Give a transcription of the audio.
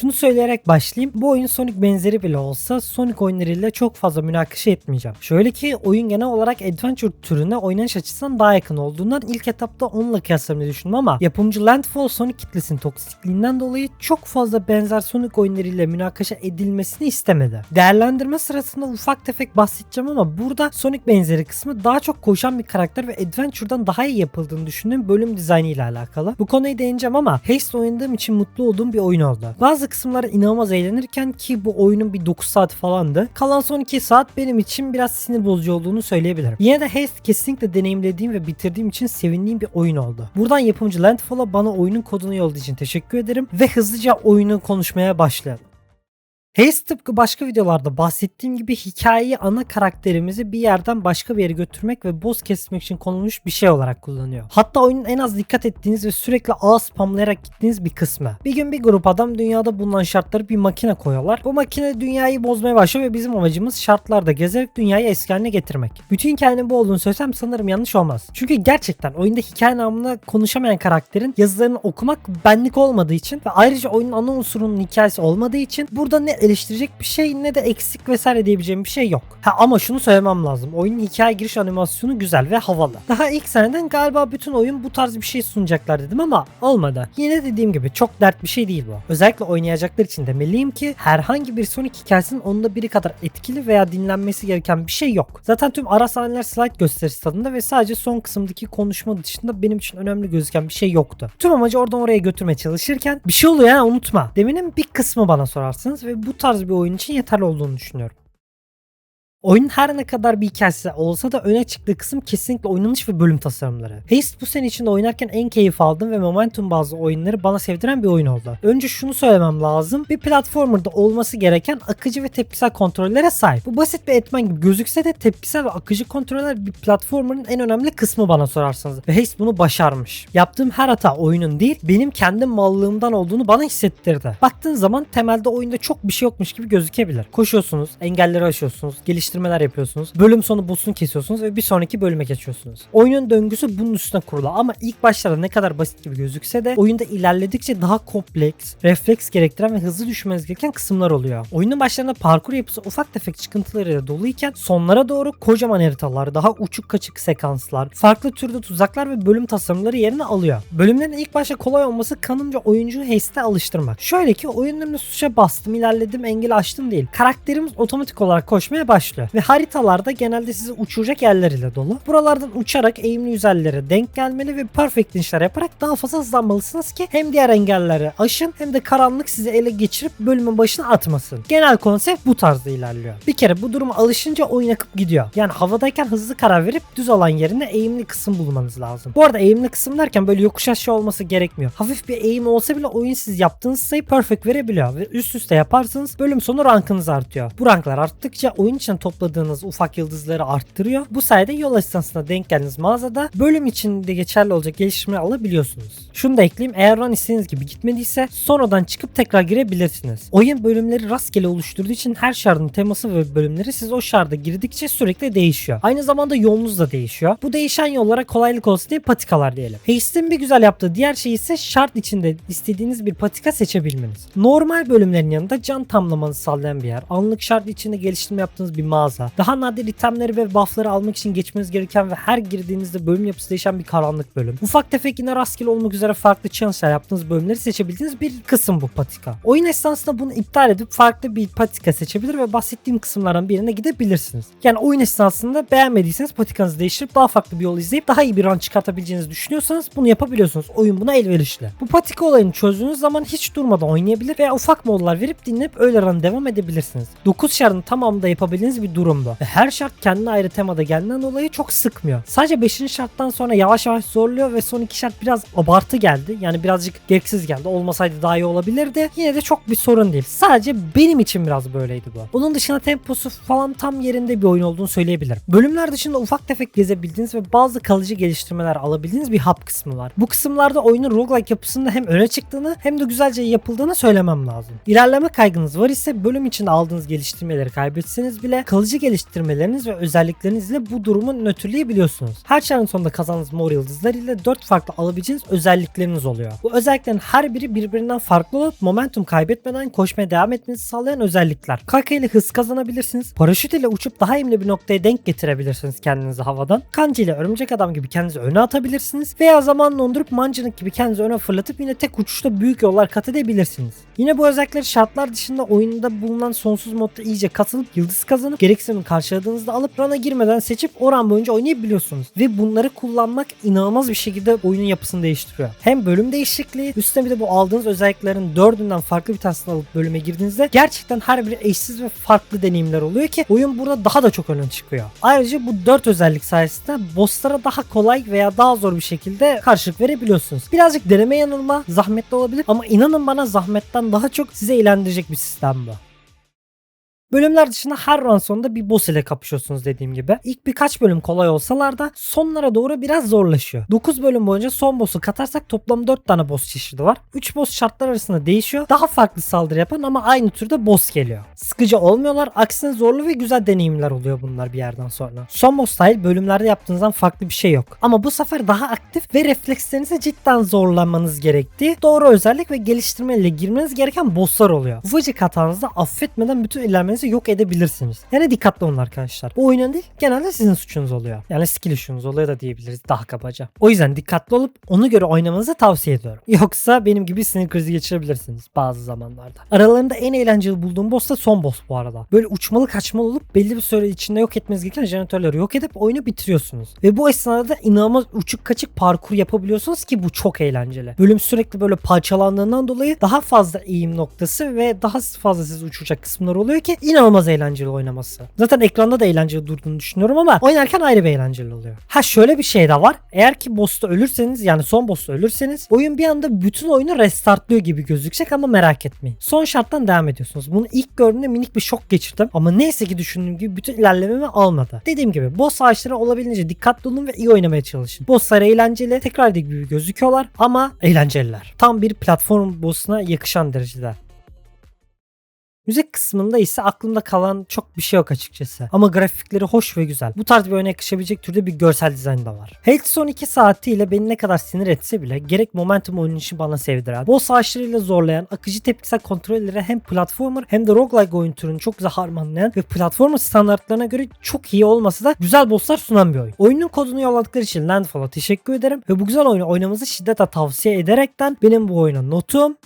Şunu söyleyerek başlayayım. Bu oyun Sonic benzeri bile olsa Sonic oyunlarıyla çok fazla münakaşa etmeyeceğim. Şöyle ki oyun genel olarak adventure türüne oynanış açısından daha yakın olduğundan ilk etapta onunla kıyaslamayı düşündüm ama yapımcı Landfall Sonic kitlesinin toksikliğinden dolayı çok fazla benzer Sonic oyunlarıyla münakaşa edilmesini istemedi. Değerlendirme sırasında ufak tefek bahsedeceğim ama burada Sonic benzeri kısmı daha çok koşan bir karakter ve adventure'dan daha iyi yapıldığını düşündüğüm bölüm dizaynı ile alakalı. Bu konuyu değineceğim ama Haste oynadığım için mutlu olduğum bir oyun oldu. Bazı kısımları inanılmaz eğlenirken ki bu oyunun bir 9 saat falandı. Kalan son 2 saat benim için biraz sinir bozucu olduğunu söyleyebilirim. Yine de Haste kesinlikle deneyimlediğim ve bitirdiğim için sevindiğim bir oyun oldu. Buradan yapımcı Landfall'a bana oyunun kodunu yolladığı için teşekkür ederim ve hızlıca oyunu konuşmaya başlayalım. Haze tıpkı başka videolarda bahsettiğim gibi hikayeyi ana karakterimizi bir yerden başka bir yere götürmek ve boss kesmek için konulmuş bir şey olarak kullanıyor. Hatta oyunun en az dikkat ettiğiniz ve sürekli ağ spamlayarak gittiğiniz bir kısmı. Bir gün bir grup adam dünyada bulunan şartları bir makine koyuyorlar. Bu makine dünyayı bozmaya başlıyor ve bizim amacımız şartlarda gezerek dünyayı eski haline getirmek. Bütün hikayenin bu olduğunu söylesem sanırım yanlış olmaz. Çünkü gerçekten oyunda hikaye namına konuşamayan karakterin yazılarını okumak benlik olmadığı için ve ayrıca oyunun ana unsurunun hikayesi olmadığı için burada ne eleştirecek bir şey ne de eksik vesaire diyebileceğim bir şey yok. Ha ama şunu söylemem lazım. Oyunun hikaye giriş animasyonu güzel ve havalı. Daha ilk seneden galiba bütün oyun bu tarz bir şey sunacaklar dedim ama olmadı. Yine dediğim gibi çok dert bir şey değil bu. Özellikle oynayacaklar için demeliyim ki herhangi bir Sonic hikayesinin onda biri kadar etkili veya dinlenmesi gereken bir şey yok. Zaten tüm ara sahneler slide gösterisi tadında ve sadece son kısımdaki konuşma dışında benim için önemli gözüken bir şey yoktu. Tüm amacı oradan oraya götürmeye çalışırken bir şey oluyor ya unutma. Deminin bir kısmı bana sorarsınız ve bu tarz bir oyun için yeterli olduğunu düşünüyorum. Oyunun her ne kadar bir hikayesi olsa da öne çıktığı kısım kesinlikle oynanış ve bölüm tasarımları. Haste bu sene içinde oynarken en keyif aldığım ve momentum bazlı oyunları bana sevdiren bir oyun oldu. Önce şunu söylemem lazım. Bir platformerda olması gereken akıcı ve tepkisel kontrollere sahip. Bu basit bir etmen gibi gözükse de tepkisel ve akıcı kontroller bir platformerın en önemli kısmı bana sorarsanız. Ve Haste bunu başarmış. Yaptığım her hata oyunun değil, benim kendi mallığımdan olduğunu bana hissettirdi. Baktığın zaman temelde oyunda çok bir şey yokmuş gibi gözükebilir. Koşuyorsunuz, engelleri aşıyorsunuz, geliş geliştirmeler yapıyorsunuz. Bölüm sonu boss'unu kesiyorsunuz ve bir sonraki bölüme geçiyorsunuz. Oyunun döngüsü bunun üstüne kurulu ama ilk başlarda ne kadar basit gibi gözükse de oyunda ilerledikçe daha kompleks, refleks gerektiren ve hızlı düşmeniz gereken kısımlar oluyor. Oyunun başlarında parkur yapısı ufak tefek çıkıntılarıyla doluyken sonlara doğru kocaman haritalar, daha uçuk kaçık sekanslar, farklı türde tuzaklar ve bölüm tasarımları yerini alıyor. Bölümlerin ilk başta kolay olması kanımca oyuncuyu haste alıştırmak. Şöyle ki oyunlarını tuşa bastım, ilerledim, engel açtım değil. Karakterimiz otomatik olarak koşmaya başlıyor başlıyor. Ve haritalarda genelde sizi uçuracak yerler ile dolu. Buralardan uçarak eğimli yüzellere denk gelmeli ve perfect inişler yaparak daha fazla hızlanmalısınız ki hem diğer engelleri aşın hem de karanlık sizi ele geçirip bölümün başına atmasın. Genel konsept bu tarzda ilerliyor. Bir kere bu duruma alışınca oyun akıp gidiyor. Yani havadayken hızlı karar verip düz alan yerine eğimli kısım bulmanız lazım. Bu arada eğimli kısım derken böyle yokuş aşağı olması gerekmiyor. Hafif bir eğim olsa bile oyun siz yaptığınız sayı perfect verebiliyor ve üst üste yaparsanız bölüm sonu rankınız artıyor. Bu ranklar arttıkça oyun için topladığınız ufak yıldızları arttırıyor. Bu sayede yol esnasında denk geldiğiniz mağazada bölüm içinde geçerli olacak gelişme alabiliyorsunuz. Şunu da ekleyeyim eğer run istediğiniz gibi gitmediyse sonradan çıkıp tekrar girebilirsiniz. Oyun bölümleri rastgele oluşturduğu için her şardın teması ve bölümleri siz o şarda girdikçe sürekli değişiyor. Aynı zamanda yolunuz da değişiyor. Bu değişen yollara kolaylık olsun diye patikalar diyelim. Haste'in bir güzel yaptığı diğer şey ise şart içinde istediğiniz bir patika seçebilmeniz. Normal bölümlerin yanında can tamlamanızı sağlayan bir yer. Anlık şart içinde geliştirme yaptığınız bir mağaza. Daha nadir itemleri ve buffları almak için geçmeniz gereken ve her girdiğinizde bölüm yapısı değişen bir karanlık bölüm. Ufak tefek yine rastgele olmak üzere farklı challenge'lar yaptığınız bölümleri seçebildiğiniz bir kısım bu patika. Oyun esnasında bunu iptal edip farklı bir patika seçebilir ve bahsettiğim kısımlardan birine gidebilirsiniz. Yani oyun esnasında beğenmediyseniz patikanızı değiştirip daha farklı bir yol izleyip daha iyi bir run çıkartabileceğinizi düşünüyorsanız bunu yapabiliyorsunuz. Oyun buna elverişli. Bu patika olayını çözdüğünüz zaman hiç durmadan oynayabilir veya ufak mollar verip dinleyip öyle run devam edebilirsiniz. 9 şartın tamamında yapabildiğiniz bir durum bu. Ve her şart kendine ayrı temada geldiğinden dolayı çok sıkmıyor. Sadece 5. şarttan sonra yavaş yavaş zorluyor ve son iki şart biraz abartı geldi. Yani birazcık gereksiz geldi. Olmasaydı daha iyi olabilirdi. Yine de çok bir sorun değil. Sadece benim için biraz böyleydi bu. Onun dışında temposu falan tam yerinde bir oyun olduğunu söyleyebilirim. Bölümler dışında ufak tefek gezebildiğiniz ve bazı kalıcı geliştirmeler alabildiğiniz bir hub kısmı var. Bu kısımlarda oyunun roguelike yapısında hem öne çıktığını hem de güzelce yapıldığını söylemem lazım. İlerleme kaygınız var ise bölüm içinde aldığınız geliştirmeleri kaybetseniz bile kalıcı geliştirmeleriniz ve özelliklerinizle bu durumu nötrleyebiliyorsunuz. Her çağrının sonunda kazandığınız mor yıldızlar ile 4 farklı alabileceğiniz özellikleriniz oluyor. Bu özelliklerin her biri birbirinden farklı olup momentum kaybetmeden koşmaya devam etmenizi sağlayan özellikler. Kaka ile hız kazanabilirsiniz. Paraşüt ile uçup daha eğimli bir noktaya denk getirebilirsiniz kendinizi havadan. Kanji ile örümcek adam gibi kendinizi öne atabilirsiniz. Veya zamanla dondurup mancınık gibi kendinizi öne fırlatıp yine tek uçuşta büyük yollar kat edebilirsiniz. Yine bu özellikleri şartlar dışında oyunda bulunan sonsuz modda iyice katılıp yıldız kazanıp gereksinimi karşıladığınızda alıp rana girmeden seçip oran boyunca oynayabiliyorsunuz. Ve bunları kullanmak inanılmaz bir şekilde oyunun yapısını değiştiriyor. Hem bölüm değişikliği üstüne bir de bu aldığınız özelliklerin dördünden farklı bir tanesini alıp bölüme girdiğinizde gerçekten her biri eşsiz ve farklı deneyimler oluyor ki oyun burada daha da çok öne çıkıyor. Ayrıca bu dört özellik sayesinde bosslara daha kolay veya daha zor bir şekilde karşılık verebiliyorsunuz. Birazcık deneme yanılma zahmetli olabilir ama inanın bana zahmetten daha çok size eğlendirecek bir sistem bu. Bölümler dışında her run sonunda bir boss ile kapışıyorsunuz dediğim gibi. İlk birkaç bölüm kolay olsalar da sonlara doğru biraz zorlaşıyor. 9 bölüm boyunca son boss'u katarsak toplam 4 tane boss çeşidi var. 3 boss şartlar arasında değişiyor. Daha farklı saldırı yapan ama aynı türde boss geliyor. Sıkıcı olmuyorlar. Aksine zorlu ve güzel deneyimler oluyor bunlar bir yerden sonra. Son boss dahil bölümlerde yaptığınızdan farklı bir şey yok. Ama bu sefer daha aktif ve reflekslerinizi cidden zorlanmanız gerektiği doğru özellik ve geliştirmeyle girmeniz gereken bosslar oluyor. Ufacık hatanızda affetmeden bütün ilerlemenizi yok edebilirsiniz. Yani dikkatli olun arkadaşlar. Bu oyunun değil genelde sizin suçunuz oluyor. Yani skill işiniz oluyor da diyebiliriz daha kabaca. O yüzden dikkatli olup ona göre oynamanızı tavsiye ediyorum. Yoksa benim gibi sinir krizi geçirebilirsiniz bazı zamanlarda. Aralarında en eğlenceli bulduğum boss da son boss bu arada. Böyle uçmalı kaçmalı olup belli bir süre içinde yok etmeniz gereken jeneratörleri yok edip oyunu bitiriyorsunuz. Ve bu esnada da inanılmaz uçuk kaçık parkur yapabiliyorsunuz ki bu çok eğlenceli. Bölüm sürekli böyle parçalandığından dolayı daha fazla eğim noktası ve daha fazla siz uçacak kısımlar oluyor ki inanılmaz eğlenceli oynaması. Zaten ekranda da eğlenceli durduğunu düşünüyorum ama oynarken ayrı bir eğlenceli oluyor. Ha şöyle bir şey de var. Eğer ki boss'ta ölürseniz yani son boss'ta ölürseniz oyun bir anda bütün oyunu restartlıyor gibi gözükecek ama merak etmeyin. Son şarttan devam ediyorsunuz. Bunu ilk gördüğümde minik bir şok geçirdim ama neyse ki düşündüğüm gibi bütün ilerlememi almadı. Dediğim gibi boss ağaçları olabildiğince dikkatli olun ve iyi oynamaya çalışın. Bosslar eğlenceli, tekrar gibi gözüküyorlar ama eğlenceliler. Tam bir platform boss'una yakışan derecede. Müzik kısmında ise aklımda kalan çok bir şey yok açıkçası. Ama grafikleri hoş ve güzel. Bu tarz bir oyuna yakışabilecek türde bir görsel dizayn da var. Hate son 2 saatiyle beni ne kadar sinir etse bile gerek momentum oynayışı bana sevdiren, boss ağaçlarıyla zorlayan, akıcı tepkisel kontrolleri hem platformer hem de roguelike oyun türünü çok güzel harmanlayan ve platformer standartlarına göre çok iyi olmasa da güzel bosslar sunan bir oyun. Oyunun kodunu yolladıkları için Landfall'a teşekkür ederim ve bu güzel oyunu oynamanızı şiddetle tavsiye ederekten benim bu oyuna notum